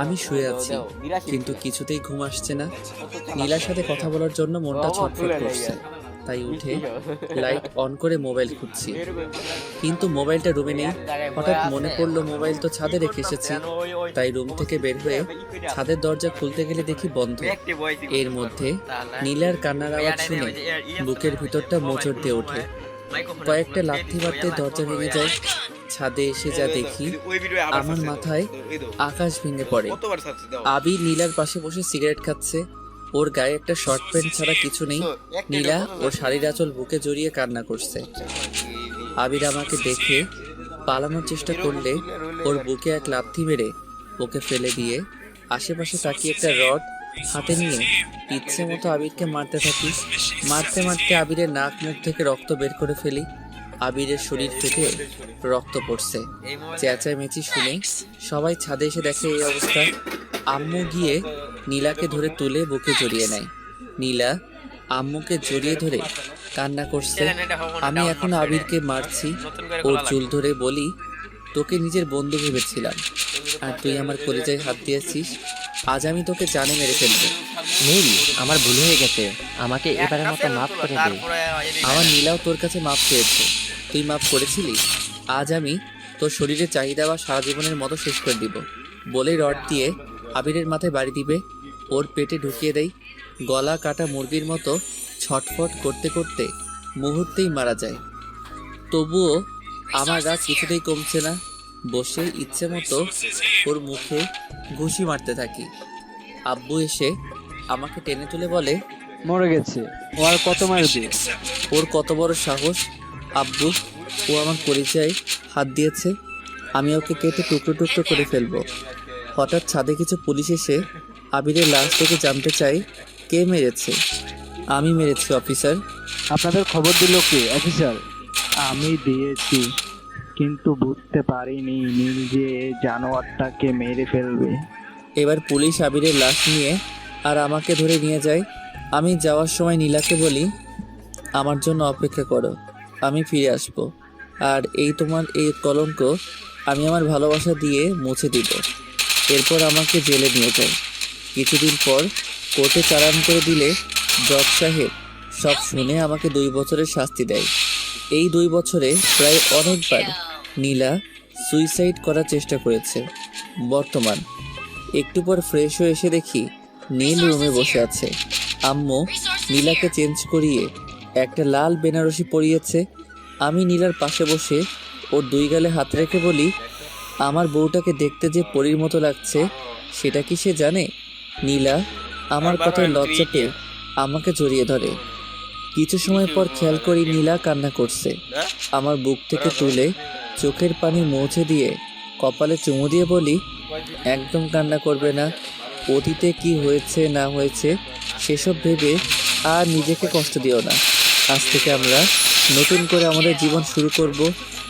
আমি শুয়ে আছি, কিন্তু কিছুতেই ঘুম আসছে না। নীলার সাথে কথা বলার জন্য মনটা ছটফট করছে। তাই উঠে লাইট অন করে মোবাইল খুঁজছি। কিন্তু মোবাইলটা রুমে নেই। হঠাৎ মনে পড়ল মোবাইল তো ছাদে রেখে এসেছি। তাই রুম থেকে বের হয়ে ছাদের দরজা খুলতে গেলে দেখি বন্ধ। এর মধ্যে নীলার কান্নার আওয়াজ শুনে বুকের ভিতরটা মোচড় দিয়ে ওঠে। কয়েকটা লাথি মারতে দরজা ভেঙে যায়। ছাদে এসে যা দেখি আমার মাথায় আকাশ ভেঙে পড়ে। আবি নীলার পাশে বসে সিগারেট খাচ্ছে। ওর গায়ে একটা শর্ট প্যান্ট ছাড়া কিছু নেই। নীলা ওর শাড়ির আঁচল বুকে জড়িয়ে কান্না করছে। আবির আমাকে দেখে পালানোর চেষ্টা করলে ওর বুকে এক লাথি মেরে ওকে ফেলে দিয়ে আশেপাশে তাকিয়ে একটা রড হাতে নিয়ে ইচ্ছে মতো আবিরকে মারতে থাকি। মারতে মারতে আবিরের নাক মুখ থেকে রক্ত বের করে ফেলি। আবিরের শরীর ফেটে রক্ত পড়ছে। চেঁচামেচি শুনে সবাই ছাদে এসে দেখে এই অবস্থা। আম্মু গিয়ে নীলাকে ধরে তুলে বুকে জড়িয়ে নেয়। নীলা আম্মুকে জড়িয়ে ধরে কান্না করছে। আমি এখন আবিরকে মারছি। ওর চুল ধরে বলি তোকে নিজের বন্ধু ভেবেছিলাম। আর তুই আমার কলেজায় হাত দিয়েছিস। আজ আমি তোকে জানে মেরে ফেলব। নীল আমার ভুল হয়ে গেছে। আমাকে এবারের মতো মাফ করে দে। আমার নীলাও তোর কাছে মাপ চেয়েছে। তুই মাফ করেছিলি? আজ আমি তোর শরীরে চাহিদা বা সারা জীবনের মতো শেষ করে দিব। বলেই রড দিয়ে আবিরের মাথায় বাড়ি দিবে। ওর পেটে ঢুকিয়ে দেয় গলা কাটা মুরগির মতো ছটফট করতে করতে মুহূর্তেই মারা যায়। তবুও আমার রাগ কিছুতেই কমছে না। বসে ইচ্ছে মতো ওর মুখে ঘুষি মারতে থাকি। আব্বু এসে আমাকে টেনে তুলে বলে মরে গেছে। ও আর কত মারবে? ওর কত বড় সাহস আব্বু ও আমার পরিচয় হাত দিয়েছে। আমি ওকে কেটে টুকরো টুকরো করে ফেলব। হঠাৎ ছাদে কিছু পুলিশ এসে আবিরের লাশ থেকে জানতে চাই কে মেরেছে? আমি মেরেছি অফিসার। আপনাদের খবর দিল কে? অফিসার? আমি দিয়েছি কিন্তু বুঝতে পারিনি নীল যে এই জানোয়ারটাকে মেরে ফেলবে। এবার পুলিশ আবিরের লাশ নিয়ে আর আমাকে ধরে নিয়ে যায়। আমি যাওয়ার সময় নীলাকে বলি আমার জন্য অপেক্ষা করো। আমি ফিরে আসব। আর এই তোমার এই কলঙ্ক আমি আমার ভালোবাসা দিয়ে মুছে দিব। এরপর আমাকে জেলে নিয়ে যায়। কিছুদিন পর কোর্টে চালান করে দিলে জজ সাহেব সব শুনে আমাকে দুই বছরের শাস্তি দেয়। এই দুই বছরে প্রায় অনেকবার নীলা সুইসাইড করার চেষ্টা করেছে। বর্তমান একটু পর ফ্রেশ হয়ে এসে দেখি নীল রুমে বসে আছে। আম্মু নীলাকে চেঞ্জ করিয়ে একটা লাল বেনারসি পরিয়েছে। আমি নীলার পাশে বসে ওর দুই গালে হাত রেখে বলি আমার বউটাকে দেখতে যে পরীর মতো লাগছে সেটা কি সে জানে? নীলা আমার কথায় লজ্জা পেয়ে আমাকে জড়িয়ে ধরে। কিছু সময় পর খেয়াল করি নীলা কান্না করছে। আমার বুক থেকে তুলে চোখের পানি মুছে দিয়ে কপালে চুমু দিয়ে বলি একদম কান্না করবে না। অতীতে কি হয়েছে না হয়েছে সেসব ভেবে আর নিজেকে কষ্ট দিও না। আজ থেকে আমরা নতুন করে আমাদের জীবন শুরু করব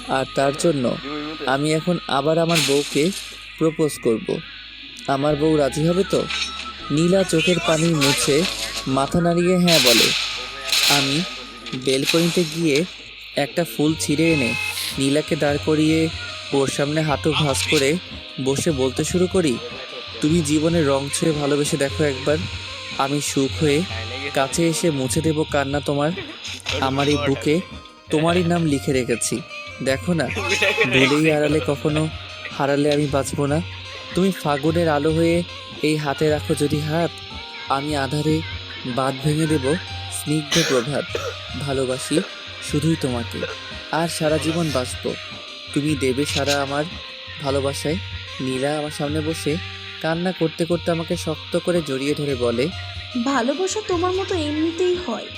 আর তার জন্য আমি এখন আবার আমার বউকে প্রপোজ করব। আমার বউ রাজি হবে তো? নীলা চোখের পানি মুছে মাথা নাড়িয়ে হ্যাঁ বলে। আমি বেলকনিতে গিয়ে একটা ফুল ছিঁড়ে এনে নীলাকে দাঁড় করিয়ে ওর সামনে হাঁটু ভাঁজ করে বসে বলতে শুরু করি, তুমি জীবনের রং ছুঁয়ে ভালোবেসে দেখো একবার। আমি সুখ হয়ে কাছে এসে মুছে দেব কান্না তোমার। আমার এই বুকে তোমারই নাম লিখে রেখেছি। দেখো না, ভুলেই আড়ালে কখনো হারালে আমি বাঁচবো না। তুমি ফাগুনের আলো হয়ে এই হাতে রাখো যদি হাত, আমি আধারে বাদ ভেঙে দেব স্নিগ্ধ প্রভাত। ভালোবাসি শুধুই তোমাকে, আর সারা জীবন বাঁচবো। তুমি দেবে সারা আমার ভালোবাসায়, নীলা আমার সামনে বসে কান্না করতে করতে আমাকে শক্ত করে জড়িয়ে ধরে বলে, ভালোবাসা তোমার মতো এমনিতেই হয়,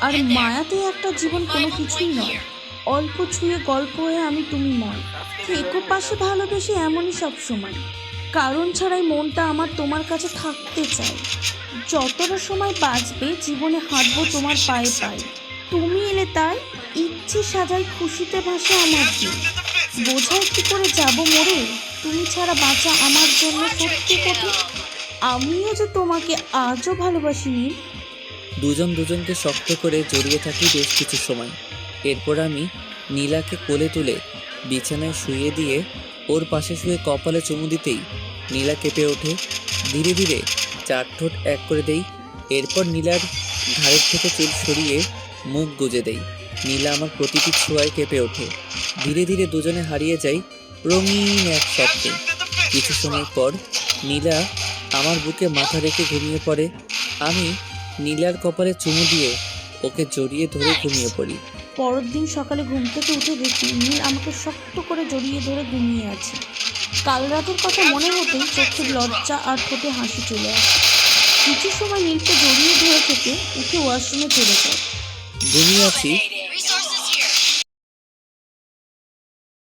আর মায়াতে একটা জীবন কোনো কিছুই নয়। অল্প ছুঁয়ে গল্প হয়ে আমি তুমি নয় থেকো পাশে ভালোবেসে এমনই সব সময়। কারণ ছাড়াই মনটা আমার তোমার কাছে থাকতে চায়। যতটা সময় বাঁচবে, জীবনে হাঁটবো তোমার পায়ে পায়ে। তুমি এলে তাই ইচ্ছে সাজাই খুশিতে ভাসে আমার দিন। বোঝায় কি করে যাব মরে? তুমি ছাড়া বাঁচা আমার জন্য সত্যি কঠিন? আমিও যে তোমাকে আজও ভালোবাসিনি। দুজন দুজনকে শক্ত করে জড়িয়ে থাকি বেশ কিছু সময়। এরপর আমি নীলাকে কোলে তুলে বিছানায় শুয়ে দিয়ে ওর পাশে শুয়ে কপালে চুমু দিতেই নীলা কেঁপে ওঠে। ধীরে ধীরে চার ঠোঁট এক করে দেই। এরপর নীলার ঘাড়ের থেকে চুল সরিয়ে মুখ গুজে দেই। নীলা আমার প্রতিটি ছোঁয়ায় কেঁপে ওঠে। ধীরে ধীরে দুজনে হারিয়ে যাই রঙিন এক শব্দে। কিছু সময় পর নীলা আমার বুকে মাথা রেখে ঘুমিয়ে পড়ে। আমি নীলার কপালে চুমু দিয়ে ওকে জড়িয়ে ধরে ঘুমিয়ে পড়ি। পরের দিন সকালে ঘুম থেকে উঠে দেখি নীল আমাকে শক্ত করে জড়িয়ে ধরে ঘুমিয়ে আছে। কাল রাতের কথা মনে হতেই চোখে লজ্জা আর ঠোঁটে হাসি চলে আসে। কিছু সময় নীলকে জড়িয়ে ধরে থেকে উঠে ওয়াশরুমে চলে যায়। ঘুমিয়ে আছি